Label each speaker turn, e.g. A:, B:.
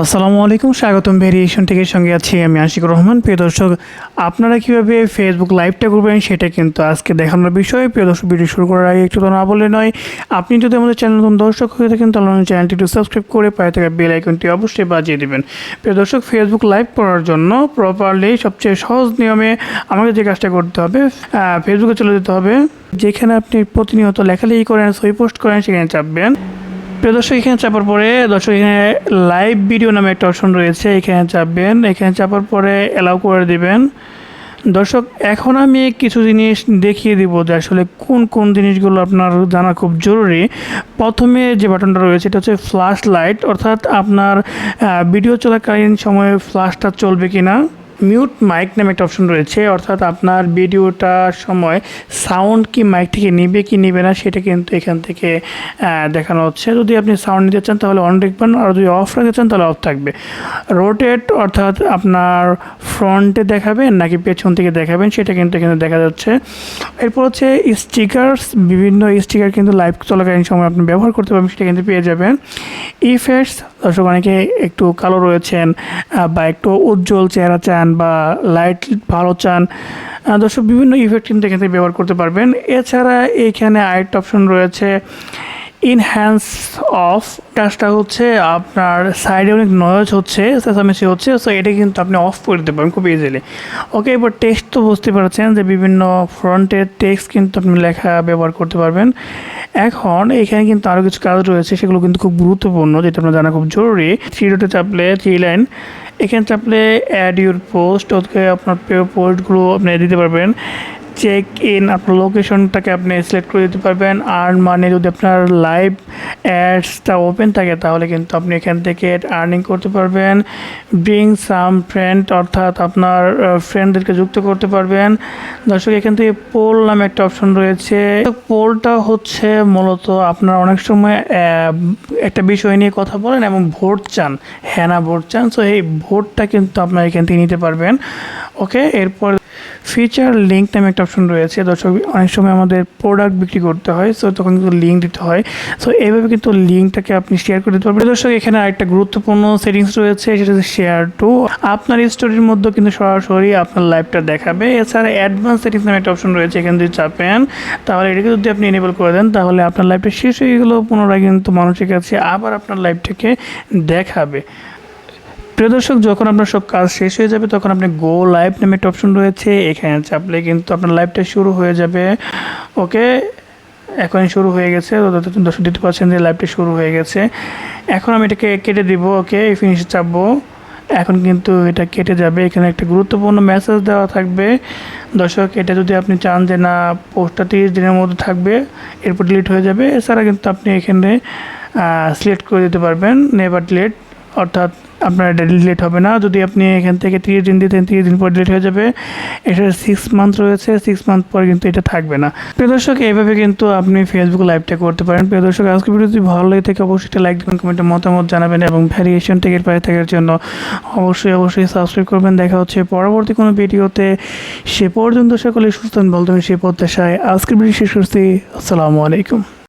A: আসসালামু আলাইকুম, স্বাগতম ভেরিয়েশন থেকে সঙ্গে আছি আমি আশিকুর রহমান। প্রিয় দর্শক, আপনারা কীভাবে ফেসবুক লাইভটা করবেন সেটা কিন্তু আজকে দেখানোর বিষয়। প্রিয় দর্শক, ভিডিও শুরু করার আগে একটু না বলে নয়, আপনি যদি আমাদের চ্যানেল নতুন দর্শক হয়ে থাকেন, তাহলে আমাদের চ্যানেলটি একটু সাবস্ক্রাইব করে পায়ে থাকা বেল আইকনটি অবশ্যই বাজিয়ে দেবেন। প্রিয় দর্শক ফেসবুক লাইভ করার জন্য প্রপারলি সবচেয়ে সহজ নিয়মে আমাকে যে কাজটা করতে হবে ফেসবুকে চলে যেতে হবে। যেখানে আপনি প্রতিনিয়ত লেখালেখি করেন, সই পোস্ট করেন, সেখানে চাপবেন। প্রিয় দর্শক, এখানে চাপার পরে, দর্শক, এখানে লাইভ ভিডিও নামে একটা অপশন রয়েছে, এখানে চাপবেন, এখানে চাপার পরে অ্যালাউ করে দিবেন। দর্শক, এখন আমি কিছু জিনিস দেখিয়ে দিব যে আসলে কোন কোন জিনিসগুলো আপনার জানা খুব জরুরি। প্রথমে যে বাটনটা রয়েছে, এটা হচ্ছে ফ্ল্যাশ লাইট অর্থাৎ আপনার ভিডিও চলাকালীন সময়ে ফ্ল্যাশটা চলবে কি না মিউট মাইক নামে একটা অপশন রয়েছে, অর্থাৎ আপনার ভিডিওটার সময় সাউন্ড কি মাইক থেকে নিবে কি নিবে না সেটা কিন্তু এখান থেকে দেখানো হচ্ছে। যদি আপনি সাউন্ড নিতে চান তাহলে অন রাখবেন আর যদি অফ রাখতে চান তাহলে অফ থাকবে। রোটেট অর্থাৎ আপনার ফ্রন্টে দেখাবেন নাকি পেছন থেকে দেখাবেন সেটা কিন্তু এখানে দেখা যাচ্ছে। এরপর হচ্ছে স্টিকার্স বিভিন্ন স্টিকার কিন্তু লাইভ চলাকালীন সময় আপনি ব্যবহার করতে পারবেন, সেটা কিন্তু পেয়ে যাবেন। ইফেক্টস দর্শক অনেকে একটু কালো রয়েছেন বা একটু উজ্জ্বল চেহারা চান বা লাইট ভালো চান দর্শক বিভিন্ন ইফেক্ট কিন্তু এখান থেকে ব্যবহার করতে পারবেন। এছাড়া এখানে আরেকটা অপশন রয়েছে ইনহ্যান্স অফ কাজটা হচ্ছে আপনার সাইডে অনেক নয়েজ হচ্ছে, চেঁচামেচি হচ্ছে সো এটা কিন্তু আপনি অফ করে দিতে পারেন খুব ইজিলি ওকে এবার টেক্সট তো বুঝতে পারছেন যে বিভিন্ন ফ্রন্টের টেক্সট কিন্তু আপনি লেখা ব্যবহার করতে পারবেন। এখন এখানে কিন্তু আরও কিছু কাজ রয়েছে, সেগুলো কিন্তু খুব গুরুত্বপূর্ণ, যেটা আপনার জানা খুব জরুরি। থ্রি ডোটে চাপলে থ্রি লাইন এখানে চাপলে অ্যাড ইউর পোস্ট ওকে আপনার পোস্টগুলো আপনি দিতে পারবেন। চেক ইন আপনার লোকেশনটাকে আপনি সিলেক্ট করে দিতে পারবেন। আর মানে যদি আপনার লাইভ অ্যাডসটা ওপেন থাকে তাহলে কিন্তু আপনি এখান থেকে আর্নিং করতে পারবেন। ব্রিং সাম ফ্রেন্ড অর্থাৎ আপনার ফ্রেন্ডদেরকে যুক্ত করতে পারবেন। দর্শক, এখান থেকে পোল নামে একটা অপশন রয়েছে। পোলটা হচ্ছে মূলত আপনার অনেক সময় একটা বিষয় নিয়ে কথা বলেন এবং ভোট চান। হ্যাঁ না, ভোট চান। সো এই ভোটটা কিন্তু আপনার এখান থেকে নিতে পারবেন। ওকে এরপর ফিচার লিঙ্ক নামে একটা অপশন রয়েছে। দর্শক, অনেক সময় আমাদের প্রোডাক্ট বিক্রি করতে হয় সো তখন কিন্তু লিঙ্ক দিতে হয়। সো এইভাবে কিন্তু লিঙ্কটাকে আপনি শেয়ার করে দিতে পারবেন। দর্শক, এখানে আরেকটা গুরুত্বপূর্ণ সেটিংস রয়েছে, সেটা হচ্ছে শেয়ার টু আপনার স্টোরির মধ্যে কিন্তু সরাসরি আপনার লাইভটা দেখাবে। এছাড়া অ্যাডভান্স সেটিংস নামে একটা অপশন রয়েছে এখানে যদি চাপেন, তাহলে এটাকে যদি আপনি এনেবল করে দেন, তাহলে আপনার লাইভটা শেষ হয়ে গেলেও পুনরায় কিন্তু মানুষের কাছে আবার আপনার লাইভটাকে দেখাবে। প্রিয় দর্শক, যখন আপনার সব কাজ শেষ হয়ে যাবে, তখন আপনি গো লাইভ নামে একটা অপশন রয়েছে। এখানে চাপলে কিন্তু আপনার লাইভটা শুরু হয়ে যাবে। ওকে এখনই শুরু হয়ে গেছে। দর্শক দিতে পারছেন যে লাইভটা শুরু হয়ে গেছে। এখন আমি এটাকে কেটে দিব ওকে ফিনিশে চাপবো। এখন কিন্তু এটা কেটে যাবে। এখানে একটা গুরুত্বপূর্ণ মেসেজ দেওয়া থাকবে। দর্শক, এটা যদি আপনি চান যে না, পোস্টটা তিরিশ দিনের মধ্যে থাকবে, এরপর ডিলিট হয়ে যাবে। এছাড়া কিন্তু আপনি এখানে সিলেক্ট করে দিতে পারবেন। নেভার ডিলিট অর্থাৎ আপনার এটা ডিলিট হবে না। যদি আপনি এখান থেকে তিরিশ দিন দিতেন, তিরিশ দিন পর ডিলিট হয়ে যাবে। এটা সিক্স মান্থ রয়েছে সিক্স মান্থ পর কিন্তু এটা থাকবে না। প্রিয় দর্শক, এইভাবে কিন্তু আপনি ফেসবুক লাইভটা করতে পারেন। প্রিয় দর্শক আজকে ভিডিও যদি ভালো লাগে থাকে, অবশ্যই একটা লাইক দেবেন কমেন্টে মতামত জানাবেন এবং ভ্যারিয়েশন টেকের পায়ে থাকার জন্য অবশ্যই অবশ্যই সাবস্ক্রাইব করবেন। দেখা হচ্ছে পরবর্তী কোনো ভিডিওতে সে পর্যন্ত সকলে সুস্থ থাকবেন সে প্রত্যাশায়। আজকের ভিডিও শেষ করছি। আসসালামু আলাইকুম।